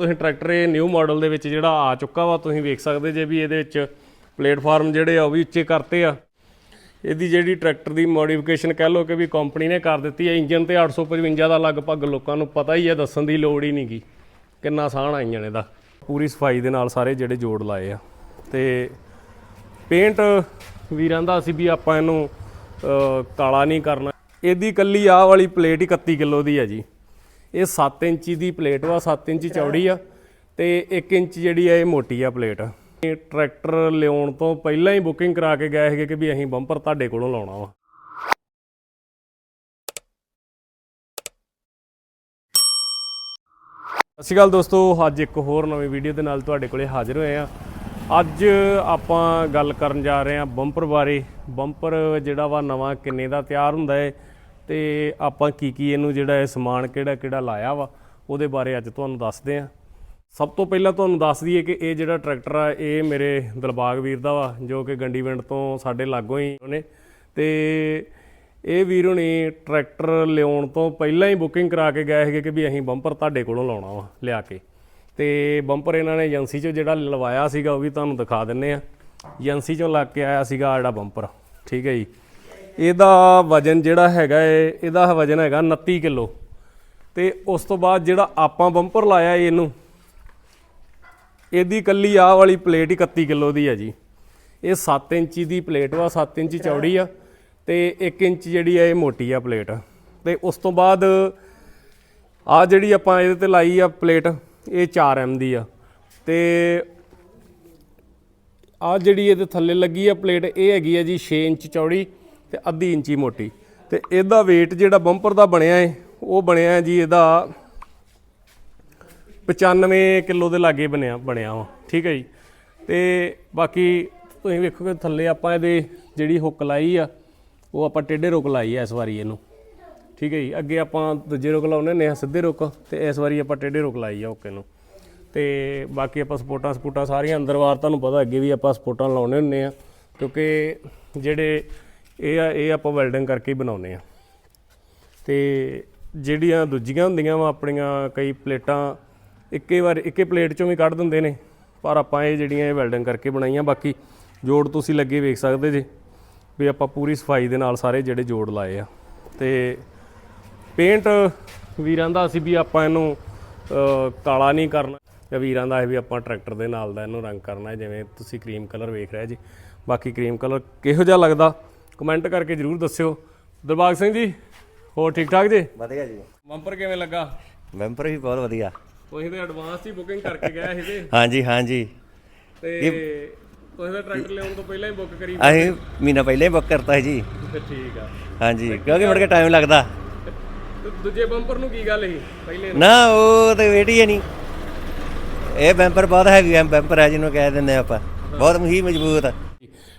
ਤੁਸੀਂ ਟਰੈਕਟਰ ਇਹ new model ਦੇ ਵਿੱਚ ਜਿਹੜਾ ਆ ਚੁੱਕਾ ਵਾ, ਤੁਸੀਂ ਵੇਖ ਸਕਦੇ ਜੇ ਵੀ ਇਹਦੇ ਵਿੱਚ ਪਲੇਟਫਾਰਮ ਜਿਹੜੇ ਆ ਉਹ ਵੀ ਉੱਚੇ ਕਰਤੇ ਆ। ਇਹਦੀ ਜਿਹੜੀ ਟਰੈਕਟਰ ਦੀ ਮੋਡੀਫਿਕੇਸ਼ਨ ਕਹਿ ਲਓ ਕਿ ਵੀ ਕੰਪਨੀ ਨੇ ਕਰ ਦਿੱਤੀ ਹੈ ਇੰਜਨ ਤੇ 855 ਦਾ ਲਗਭਗ ਲੋਕਾਂ ਨੂੰ ਪਤਾ ਹੀ ਹੈ ਦੱਸਣ ਦੀ ਲੋੜ ਹੀ ਨਹੀਂਗੀ। ਕਿੰਨਾ ਸਾਹਣ ਆ ਇੰਜਨ ਇਹਦਾ। ਪੂਰੀ ਸਫ਼ਾਈ ਦੇ ਨਾਲ ਸਾਰੇ ਜਿਹੜੇ ਜੋੜ ਲਾਏ ਆ। ਤੇ ਪੇਂਟ ਵੀਰਾਂ ਦਾ ਸੀ ਵੀ ਆਪਾਂ ਇਹਨੂੰ ਕਾਲਾ ਨਹੀਂ ਕਰਨਾ। ਇਹਦੀ ਕੱਲੀ ਆਹ ਵਾਲੀ ਪਲੇਟ ਹੀ 31 ਕਿਲੋ ਦੀ ਹੈ ਜੀ। ਇਹ 7 ਇੰਚੀ ਦੀ ਪਲੇਟ ਵਾ 7 ਇੰਚੀ ਚੌੜੀ ਆ ਤੇ 1 ਇੰਚ ਜਿਹੜੀ ਆ, ਇਹ ਮੋਟੀ ਆ ਪਲੇਟ। ਟਰੈਕਟਰ ਲਿਆਉਣ ਤੋਂ ਪਹਿਲਾਂ ਹੀ ਬੁਕਿੰਗ ਕਰਾ ਕੇ ਗਏ ਸੀਗੇ ਕਿ ਵੀ ਅਸੀਂ ਬੰਪਰ ਤੁਹਾਡੇ ਕੋਲੋਂ ਲਾਉਣਾ ਵਾ। ਸਤਿ ਸ਼੍ਰੀ ਅਕਾਲ ਦੋਸਤੋ, ਅੱਜ ਇੱਕ ਹੋਰ ਨਵੀਂ ਵੀਡੀਓ ਦੇ ਨਾਲ ਤੁਹਾਡੇ ਕੋਲੇ ਹਾਜ਼ਰ ਹੋਏ ਆ। ਅੱਜ ਆਪਾਂ ਗੱਲ ਕਰਨ ਜਾ ਰਹੇ ਹਾਂ ਬੰਪਰ ਬਾਰੇ। ਬੰਪਰ ਜਿਹੜਾ ਵਾ, ਨਵਾਂ ਕਿੰਨੇ ਦਾ ਤਿਆਰ ਹੁੰਦਾ ਹੈ ਤੇ ਆਪਾਂ ਕੀ ਕੀ ਇਹਨੂੰ ਜਿਹੜਾ ਇਹ ਸਮਾਨ ਕਿਹੜਾ ਕਿਹੜਾ ਲਾਇਆ ਵਾ, ਉਹਦੇ ਬਾਰੇ ਅੱਜ ਤੁਹਾਨੂੰ ਦੱਸਦੇ ਹਾਂ। ਸਭ ਤੋਂ ਪਹਿਲਾਂ ਤੁਹਾਨੂੰ ਦੱਸ ਦਈਏ ਕਿ ਇਹ ਜਿਹੜਾ ਟਰੈਕਟਰ ਆ, ਇਹ ਮੇਰੇ ਦਿਲਬਾਗ ਵੀਰ ਦਾ ਵਾ, ਜੋ ਕਿ ਗੰਡੀ ਪਿੰਡ ਤੋਂ ਸਾਡੇ ਲਾਗੋਂ ਹੀ ਉਹਨੇ। ਤੇ ਇਹ ਵੀਰ ਹੁਣੀ ਟਰੈਕਟਰ ਲਿਆਉਣ ਤੋਂ ਪਹਿਲਾਂ ਹੀ ਬੁਕਿੰਗ ਕਰਾ ਕੇ ਗਏ ਸੀਗੇ ਕਿ ਵੀ ਅਸੀਂ ਬੰਪਰ ਤੁਹਾਡੇ ਕੋਲੋਂ ਲਾਉਣਾ ਵਾ, ਲਿਆ ਕੇ। ਤੇ ਬੰਪਰ ਇਹਨਾਂ ਨੇ ਏਜੰਸੀ 'ਚੋਂ ਜਿਹੜਾ ਲਵਾਇਆ ਸੀਗਾ, ਉਹ ਵੀ ਤੁਹਾਨੂੰ ਦਿਖਾ ਦਿੰਨੇ ਆ। ਏਜੰਸੀ 'ਚੋਂ ਲੱਗ ਕੇ ਆਇਆ ਸੀਗਾ ਜਿਹੜਾ ਬੰਪਰ, ਠੀਕ ਹੈ ਜੀ। ਇਹਦਾ ਵਜਨ ਜਿਹੜਾ ਹੈਗਾ ਏ, ਇਹਦਾ ਵਜਨ ਹੈਗਾ 29 ਕਿਲੋ। ਤੇ ਉਸ ਤੋਂ ਬਾਅਦ ਜਿਹੜਾ ਆਪਾਂ ਬੰਪਰ ਲਾਇਆ ਏ ਇਹਨੂੰ, ਇਹਦੀ ਕੱਲੀ ਆਹ ਵਾਲੀ ਪਲੇਟ ਹੀ 31 ਕਿਲੋ ਦੀ ਹੈ ਜੀ। ਇਹ 7 ਇੰਚੀ ਦੀ ਪਲੇਟ ਵਾ 7 ਇੰਚ ਚੌੜੀ ਆ ਤੇ 1 ਇੰਚ ਜਿਹੜੀ ਆ ਇਹ ਮੋਟੀ ਆ ਪਲੇਟ। ਤੇ ਉਸ ਤੋਂ ਬਾਅਦ ਆ ਜਿਹੜੀ ਆਪਾਂ ਇਹਦੇ ਤੇ ਲਾਈ ਆ ਪਲੇਟ, ਇਹ 4M ਦੀ ਆ। ਤੇ ਆ ਜਿਹੜੀ ਇਹਦੇ ਥੱਲੇ ਲੱਗੀ ਆ ਪਲੇਟ, ਇਹ ਹੈਗੀ ਆ ਜੀ 6 ਇੰਚ ਚੌੜੀ। ਤੇ ਅੱਧੀ ਇੰਚੀ ਮੋਟੀ। ਤੇ ਇਹਦਾ weight ਜਿਹੜਾ ਬੰਪਰ ਦਾ ਬਣਿਆ ਏ, ਉਹ ਬਣਿਆ ਹੈ ਜੀ ਇਹਦਾ 95 ਕਿਲੋ ਦੇ ਲਾਗੇ ਬਣਿਆ ਬਣਿਆ ਵਾ। ਠੀਕ ਹੈ ਜੀ। ਤੇ ਬਾਕੀ ਤੁਸੀਂ ਵੇਖੋਗੇ ਥੱਲੇ ਆਪਾਂ ਇਹਦੇ ਜਿਹੜੀ ਹੁੱਕ ਲਾਈ ਆ, ਉਹ ਆਪਾਂ ਟੇਢੇ ਰੁਕ ਲਾਈ ਆ ਇਸ ਵਾਰੀ ਇਹਨੂੰ। ਠੀਕ ਹੈ ਜੀ। ਅੱਗੇ ਆਪਾਂ ਦੂਜੇ ਰੁਕ ਲਾਉਨੇ ਨੇ ਸਿੱਧੇ ਰੁਕ, ਤੇ ਇਸ ਵਾਰੀ ਆਪਾਂ ਟੇਢੇ ਰੁਕ ਲਾਈ ਆ ਹੁੱਕੇ ਨੂੰ ਤੇ ਬਾਕੀ ਆਪਾਂ ਸਪੋਰਟਾਂ ਸਪੋਰਟਾਂ ਸਾਰੀਆਂ ਅੰਦਰ ਵਾਰ, ਤੁਹਾਨੂੰ ਪਤਾ ਅੱਗੇ ਵੀ ਆਪਾਂ ਸਪੋਰਟਾਂ ਲਾਉਨੇ ਹੁੰਨੇ ਆ, ਕਿਉਂਕਿ ਜਿਹੜੇ ਇਹ ਆ, ਇਹ ਆਪਾਂ ਵੈਲਡਿੰਗ ਕਰਕੇ ਹੀ ਬਣਾਉਨੇ ਆ ਤੇ ਜਿਹੜੀਆਂ ਦੂਜੀਆਂ ਹੁੰਦੀਆਂ ਵਾ, ਆਪਣੀਆਂ ਕਈ ਪਲੇਟਾਂ, ਇੱਕੇ ਵਾਰ, ਇੱਕੇ ਪਲੇਟ ਚੋਂ ਵੀ ਕੱਢ ਦਿੰਦੇ ਨੇ। ਪਰ ਆਪਾਂ ਇਹ ਜਿਹੜੀਆਂ ਇਹ ਵੈਲਡਿੰਗ ਕਰਕੇ ਬਣਾਈਆਂ, ਬਾਕੀ ਜੋੜ ਤੁਸੀਂ ਲੱਗੇ ਵੇਖ ਸਕਦੇ ਜੇ, ਵੀ ਆਪਾਂ ਪੂਰੀ ਸਫ਼ਾਈ ਦੇ ਨਾਲ ਸਾਰੇ ਜਿਹੜੇ ਜੋੜ ਲਾਏ ਆ। ਤੇ ਪੇਂਟ ਵੀਰਾਂ ਦਾ ਸੀ ਵੀ ਆਪਾਂ ਇਹਨੂੰ ਕਾਲਾ ਨਹੀਂ ਕਰਨਾ, ਜਾਂ ਵੀਰਾਂ ਦਾ ਇਹ ਵੀ ਆਪਾਂ ਟਰੈਕਟਰ ਦੇ ਨਾਲ ਦਾ ਇਹਨੂੰ ਰੰਗ ਕਰਨਾ, ਜਿਵੇਂ ਤੁਸੀਂ ਕਰੀਮ ਕਲਰ ਵੇਖ ਰਹੇ ਜੀ। ਬਾਕੀ ਕਰੀਮ ਕਲਰ ਕਿਹੋ ਜਿਹਾ ਲੱਗਦਾ ਕਮੈਂਟ ਕਰਕੇ ਜਰੂਰ ਦੱਸਿਓ। ਦਿਲਬਾਗ ਸਿੰਘ ਜੀ ਹੋਰ ਠੀਕ ਠਾਕ ਜੀ? ਵਧੀਆ ਜੀ। ਬੰਪਰ ਕਿਵੇਂ ਲੱਗਾ? ਵੈਂਪਰ ਵੀ ਬਹੁਤ ਵਧੀਆ। ਤੁਸੀਂ ਤੇ ਐਡਵਾਂਸ ਹੀ ਬੁਕਿੰਗ ਕਰਕੇ ਗਏ ਸੀ ਤੇ। ਹਾਂਜੀ ਹਾਂਜੀ। ਤੇ ਤੁਸੀਂ ਤਾਂ ਟਰੈਕਟਰ ਲਿਆਉਣ ਤੋਂ ਪਹਿਲਾਂ ਹੀ ਬੁੱਕ ਕਰੀ ਅਸੀਂ ਮਹੀਨਾ ਪਹਿਲੇ ਬੁੱਕ ਕਰਤਾ ਸੀ ਜੀ। ਤੇ ਠੀਕ ਆ। ਹਾਂਜੀ ਕਿਉਂਕਿ ਮੁੜ ਕੇ ਟਾਈਮ ਲੱਗਦਾ। ਤੇ ਦੂਜੇ ਬੰਪਰ ਨੂੰ ਕੀ ਗੱਲ ਸੀ? ਪਹਿਲੇ ਨੂੰ? ਨਾ ਉਹ ਤੇ ਵੇਟ ਹੀ ਹੈ ਨਹੀਂ। ਇਹ ਵੈਂਪਰ ਬਹੁਤ ਹੈਵੀ ਵੈਂਪਰ ਹੈ ਜਿਹਨੂੰ ਕਹਿ ਦਿੰਦੇ ਆਪਾਂ। ਬਹੁਤ ਹੀ ਮਜ਼ਬੂਤ। ਆ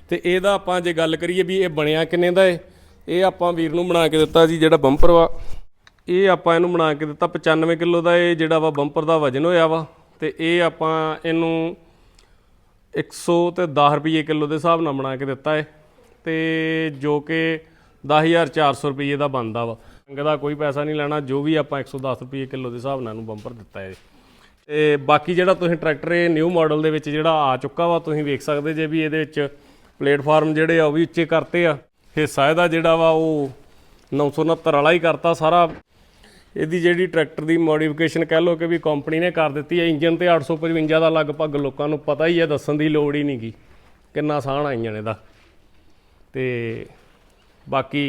ਤੇ ਇਹਦਾ ਆਪਾਂ ਜੇ ਗੱਲ ਕਰੀਏ ਵੀ ਇਹ ਬਣਿਆ ਕਿੰਨੇ ਦਾ ਏ? ਇਹ ਆਪਾਂ ਵੀਰ ਨੂੰ ਬਣਾ ਕੇ ਦਿੱਤਾ ਜੀ ਜਿਹੜਾ ਬੰਪਰ ਵਾ। ਇਹ ਆਪਾਂ ਇਹਨੂੰ ਬਣਾ ਕੇ ਦਿੱਤਾ 95 ਕਿਲੋ ਦਾ ਇਹ ਜਿਹੜਾ ਵਾ ਬੰਪਰ ਦਾ ਵਜਨ ਹੋਇਆ ਵਾ। ਤੇ ਇਹ ਆਪਾਂ ਇਹਨੂੰ 100 ਤੇ 10 ਰੁਪਏ ਕਿਲੋ ਦੇ ਹਿਸਾਬ ਨਾਲ ਬਣਾ ਕੇ ਦਿੱਤਾ ਏ। ਤੇ ਜੋ ਕਿ 10400 ਰੁਪਏ ਦਾ ਬਣਦਾ ਵਾ। ਰੰਗ ਦਾ ਕੋਈ ਪੈਸਾ ਨਹੀਂ ਲੈਣਾ, ਜੋ ਵੀ ਆਪਾਂ 110 ਰੁਪਏ ਕਿਲੋ ਦੇ ਹਿਸਾਬ ਨਾਲ ਇਹਨੂੰ ਬੰਪਰ ਦਿੱਤਾ ਏ। ਤੇ ਬਾਕੀ ਜਿਹੜਾ ਤੁਸੀਂ ਟਰੈਕਟਰ, ਇਹ ਨਿਊ ਮਾਡਲ ਦੇ ਵਿੱਚ ਜਿਹੜਾ ਆ ਚੁੱਕਾ ਵਾ, ਤੁਸੀਂ ਵੇਖ ਸਕਦੇ ਜੇ ਵੀ ਇਹਦੇ ਵਿੱਚ ਪਲੇਟਫਾਰਮ ਜਿਹੜੇ ਆ ਉਹ ਵੀ ਉੱਚੇ ਕਰਤੇ ਆ। ਹਿੱਸਾ ਇਹਦਾ ਜਿਹੜਾ ਵਾ, ਉਹ 969 ਵਾਲਾ ਹੀ ਕਰਤਾ ਸਾਰਾ। ਇਹਦੀ ਜਿਹੜੀ ਟਰੈਕਟਰ ਦੀ ਮੋਡੀਫਿਕੇਸ਼ਨ ਕਹਿ ਲਓ ਕਿ ਵੀ ਕੰਪਨੀ ਨੇ ਕਰ ਦਿੱਤੀ ਹੈ ਇੰਜਨ ਤੇ 855 ਦਾ ਲਗਭਗ ਲੋਕਾਂ ਨੂੰ ਪਤਾ ਹੀ ਹੈ ਦੱਸਣ ਦੀ ਲੋੜ ਹੀ ਨਹੀਂਗੀ ਕਿੰਨਾ ਆਸਾਨ ਆਈਆਂ ਨੇ ਇਹਦਾ। ਤੇ ਬਾਕੀ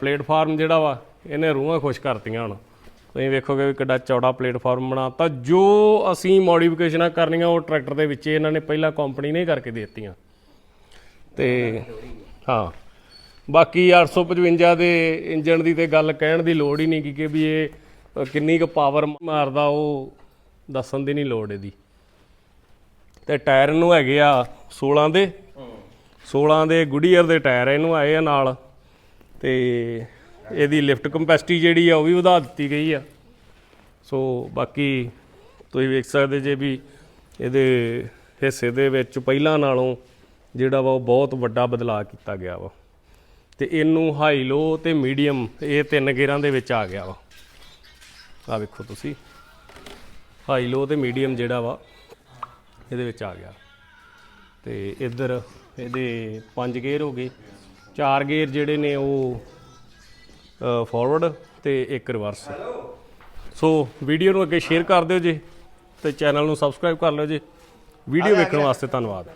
ਪਲੇਟਫਾਰਮ ਜਿਹੜਾ ਵਾ, ਇਹਨੇ ਰੂਹਾਂ ਖੁਸ਼ ਕਰਤੀਆਂ ਹੁਣ। ਤੁਸੀਂ ਵੇਖੋਗੇ ਵੀ ਕਿੱਡਾ ਚੌੜਾ ਪਲੇਟਫਾਰਮ ਬਣਾਤਾ। ਜੋ ਅਸੀਂ ਮੋਡੀਫਿਕੇਸ਼ਨਾਂ ਕਰਨੀਆਂ, ਉਹ ਟਰੈਕਟਰ ਦੇ ਵਿੱਚ ਇਹਨਾਂ ਨੇ ਪਹਿਲਾਂ ਕੰਪਨੀ ਨੇ ਕਰਕੇ ਦੇ ਦਿੱਤੀਆਂ। ਤੇ ਹਾਂ, ਬਾਕੀ 855 ਦੇ ਇੰਜਨ ਦੀ ਤੇ ਗੱਲ ਕਹਿਣ ਦੀ ਲੋੜ ਹੀ ਨਹੀਂ ਕਿ ਵੀ ਇਹ ਕਿੰਨੀ ਕੁ ਪਾਵਰ ਮਾਰਦਾ, ਉਹ ਦੱਸਣ ਦੀ ਨਹੀਂ ਲੋੜ ਇਹਦੀ। ਤੇ ਟਾਇਰ ਨੂੰ ਹੈਗੇ ਆ 16 ਦੇ। 16 ਦੇ ਗੁਡੀਅਰ ਦੇ ਟਾਇਰ ਇਹਨੂੰ ਆਏ ਆ ਨਾਲ। ਤੇ ਇਹਦੀ ਲਿਫਟ ਕੰਪੈਸਿਟੀ ਜਿਹੜੀ ਆ, ਉਹ ਵੀ ਵਧਾ ਦਿੱਤੀ ਗਈ ਆ। ਸੋ ਬਾਕੀ ਤੁਸੀਂ ਵੇਖ ਸਕਦੇ ਜੇ ਵੀ ਇਹਦੇ ਹਿੱਸੇ ਦੇ ਵਿੱਚ ਪਹਿਲਾਂ ਨਾਲੋਂ ਜਿਹੜਾ ਵਾ, ਉਹ ਬਹੁਤ ਵੱਡਾ ਬਦਲਾਅ ਕੀਤਾ ਗਿਆ ਵਾ। ਤੇ ਇਹਨੂੰ ਹਾਈ ਲੋ ਤੇ ਮੀਡੀਅਮ ਇਹ ਤਿੰਨ ਗੇਅਰਾਂ ਦੇ ਵਿੱਚ ਆ ਗਿਆ ਵਾ। ਆ ਵੇਖੋ ਤੁਸੀਂ। ਹਾਈ ਲੋ ਤੇ ਮੀਡੀਅਮ ਜਿਹੜਾ ਵਾ, ਇਹਦੇ ਵਿੱਚ ਆ ਗਿਆ। ਤੇ ਇੱਧਰ ਇਹਦੇ ਪੰਜ ਗੇਅਰ ਹੋ ਗਏ। ਚਾਰ ਗੇਅਰ ਜਿਹੜੇ ਨੇ, ਉਹ ਫਾਰਵਰਡ ਤੇ ਇੱਕ ਰਿਵਰਸ ਸੋ ਵੀਡੀਓ ਨੂੰ ਅੱਗੇ ਸ਼ੇਅਰ ਕਰ ਦਿਓ ਜੀ ਤੇ ਚੈਨਲ ਨੂੰ ਸਬਸਕ੍ਰਾਈਬ ਕਰ ਲਿਓ ਜੀ। ਵੀਡੀਓ ਵੇਖਣ ਵਾਸਤੇ ਧੰਨਵਾਦ।